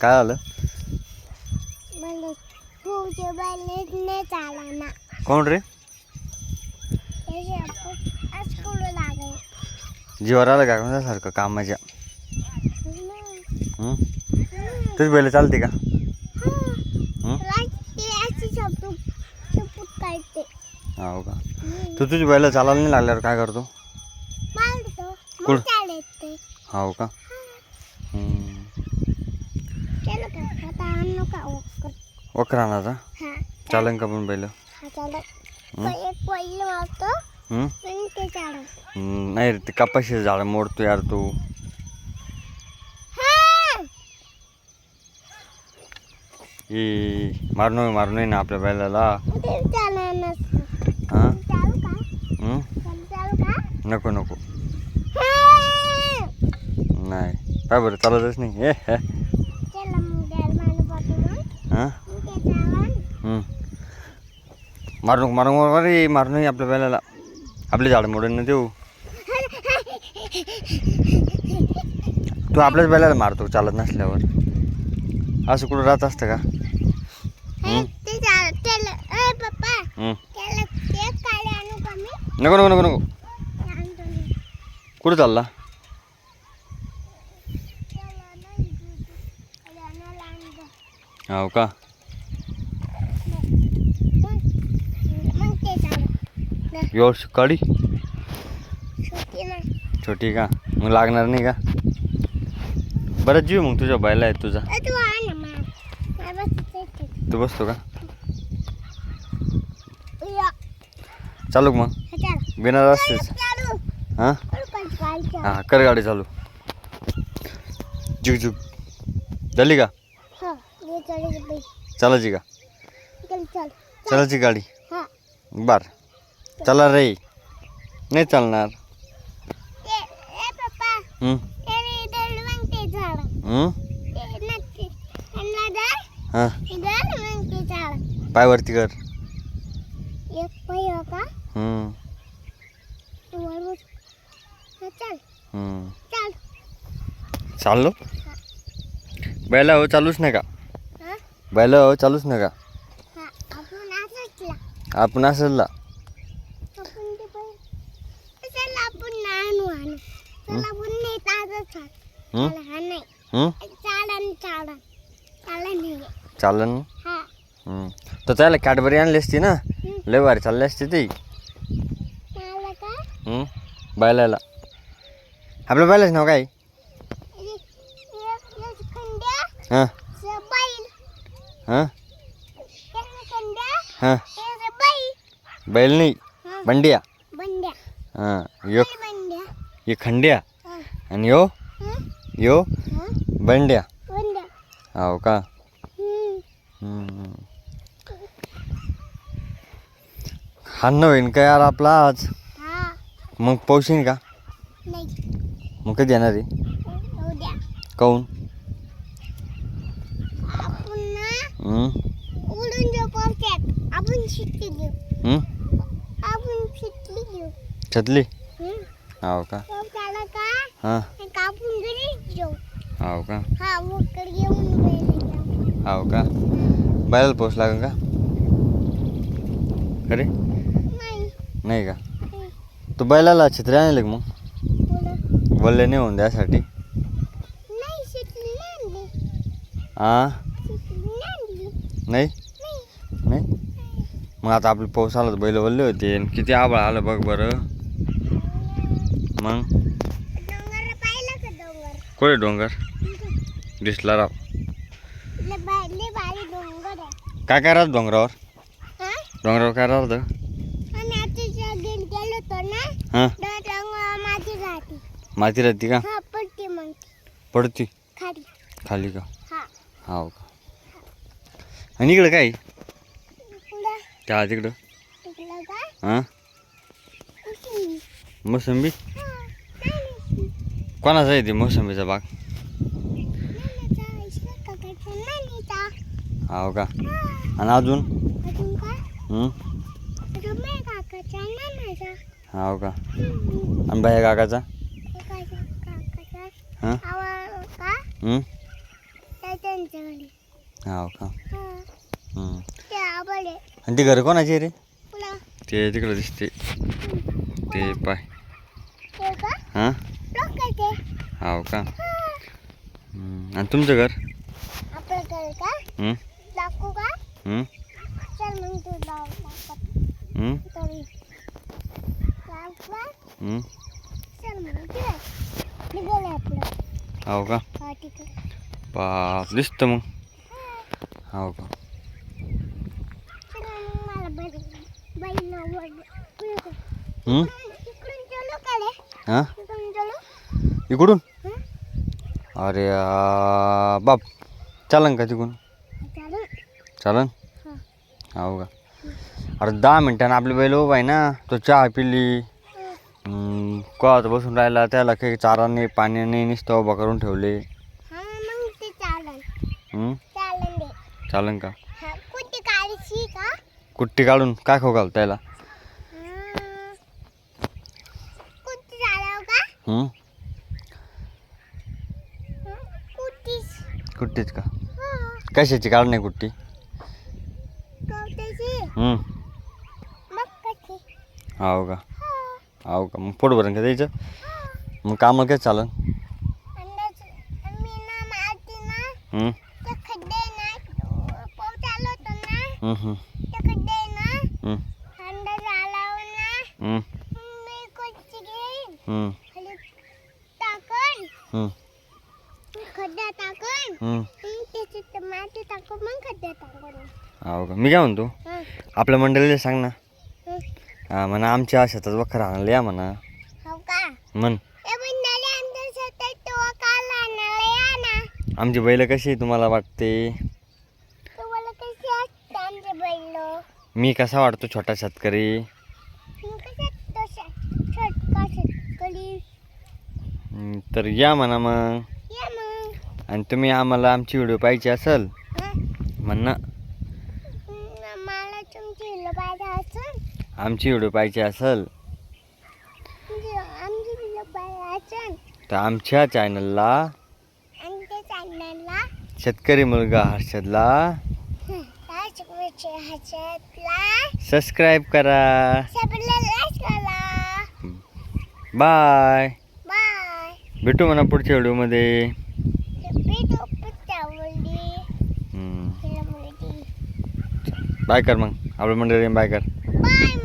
काय ना. कोण रे? जीवर आलं का? कोणासारखं कामाच्या हं? तुझी बैल चालते का? हं? हो का? तू तुझी बैल चालायला नाही लागल्यावर काय करतो? कुठं? हो हं. का आता आणू का ओकर वक्रानाचा हा. चालन का पण बैल? हा? एक ते नाही रे ते कपाशी झाड मोडतो यार तू. हा! ई मारणं मारणं ना आपल्या बैलाला. का? का? नको नको. नाही. काय बरं चालतच नाही ए हे चला मग द्याल मला पाठवून हां मग ते चालन हं. मारू नको मारू नको अरे मारू नाही आपल्या बैलाला. आपले झाड मोडून देऊ. तू आपल्याच बैलाला मारतो चालत नसल्यावर. असं कुठं राहत असतं का? चाल नको नको नको नको. कुठं चालला त्याला नाही दूध. त्याला आणायला आणतो. हो का? योश काढी. छोटी का? मग लागणार नाही का? बरं जीव मग तुझ्या बैला आहे तुझा. तू बसतो का. चालू मग. बिना रस्तेच. हां. हां कर गाडी चालू. जुग जुग झाली का? चालायची का? चालायची गाडी? बर. चला रे. नाही चालणार. पाय वरती कर. चाललो? बैला हो चालूच नाही का? बैला हो चालूच नाही का आपण असंच ला आपण असंच ला आपण ते पण चल आपण आणू आणू. चल आपण नाही ताजच? चला नाही. हं? चालन. तर त्याला कॅडबरी आणली असती ना. लय भारी चालली असती ती? बैलाला आपल्या बैलाच नाव काय? हां. हां? हां. बैल नाही. बंडिया. बंड्या हां. यो ये खंड्या. आणि यो यो बंड्या. बंड्या हो का हं. हाणं होईन का यार आपला आज? मग पावशीन का? मग कधी येणार आहे? काऊन आपण ना हं? उडून जाऊ पावसात आपण शिट्टी हं? आपण शिट्टी घेऊ छतली? हम्म. हो का? आला का? हां? कापून घरी जाऊ हो का? हा घेऊन हो का? बैलाला पाऊस लागेल का? अरे नाही. नाही का. तू बैलाला छत्री आणले का मग. वल्ले नाही होऊन द्यासाठी नाही शिटली नाही आणली. हां नाही? नाही? मग आता आपले पाऊस आला तर बैल वल्ले होते किती आबाळ आलं बघ बरं. मग? कोळे डोंगर? दिसला राव. काय काय राहतं डोंगरावर? डोंगरावर काय राहतं? हां? माती राहते का? पडते खाली. का? हा. हो का? आणि इकडं काय? त्या तिकडं. हां. मोसंबी. कोणाचा आहे ते मोसंबीचा बाग? हो का? आणि अजून? हं? का. आणि बाया काकाचा? हां? हं? का. आणि ती घर कोणाची आहे रे? पुन्हा. ते तिकडं दिसते. ते पाय. ते का? हां? लोक ते. हो का? हा. हम्म. आणि तुमचं घर? आपलं घर का? हम्म? दाखवू का? हम्म? चल मग तू लाव दाखवत हम्म? तरी. दाखवा हम्म? चल मग तिकडे निघालं आपलं. हो का? हा तिकडे. बाप दिसतं मग. हा. हो का चल मग मला बरी बाई आवड हम्म? इकडून चलो का रे हां? इकडून हं? अरे बाप. चालन का तिकडून? चालू चालन? हा. का? अरे दहा मिनिटानं आपली बैल उभा आहे ना तो चहा पिली. कळत बसून राहिला त्याला काही चारा नाही पाणी नाही नुसतं उभा करून ठेवले. हा चालन. का? कुट्टी काढून काय खाऊ घाल त्याला हा. कुठे चालव का हम्म? हा, कुठीच कुट्टीच का? कशाची काढ नाही कुट्टी हो. का? हा. का? मग पोट भरून का द्यायचं? मग कामाला काय चालन? हम्म? टाकून. मग त्याच्यात माती टाकून मग टाकून. हो का? मी काय म्हणतो? हं, आपल्या मंडळीला सांग ना. हं. हा म्हणा आमच्या शेतात वखर आणायला या म्हणा. हो का? म्हण. ए बंडाले आमच्या शेतात तो काल आणायला या ना. आमची बैल कशी तुम्हाला वाटते? तुम्हाला कसे असते आमचे बैल? मी कसा वाटतो छोटा शेतकरी मग कसे तो छोटका शेतकरी हम्म, तर या म्हणा मग. आणि तुम्ही आम्हाला आमची व्हिडिओ पाहिजे असेल. म्हणणं असून आमची व्हिडिओ पाहिजे असेल. तर आमच्या चॅनलला शेतकरी मुलगा हर्षदला सबस्क्राईब करा. बाय. भेटू म्हणा पुढच्या व्हिडिओमध्ये. बाय कर मग. आपलं मंडळी बाय कर. बाय.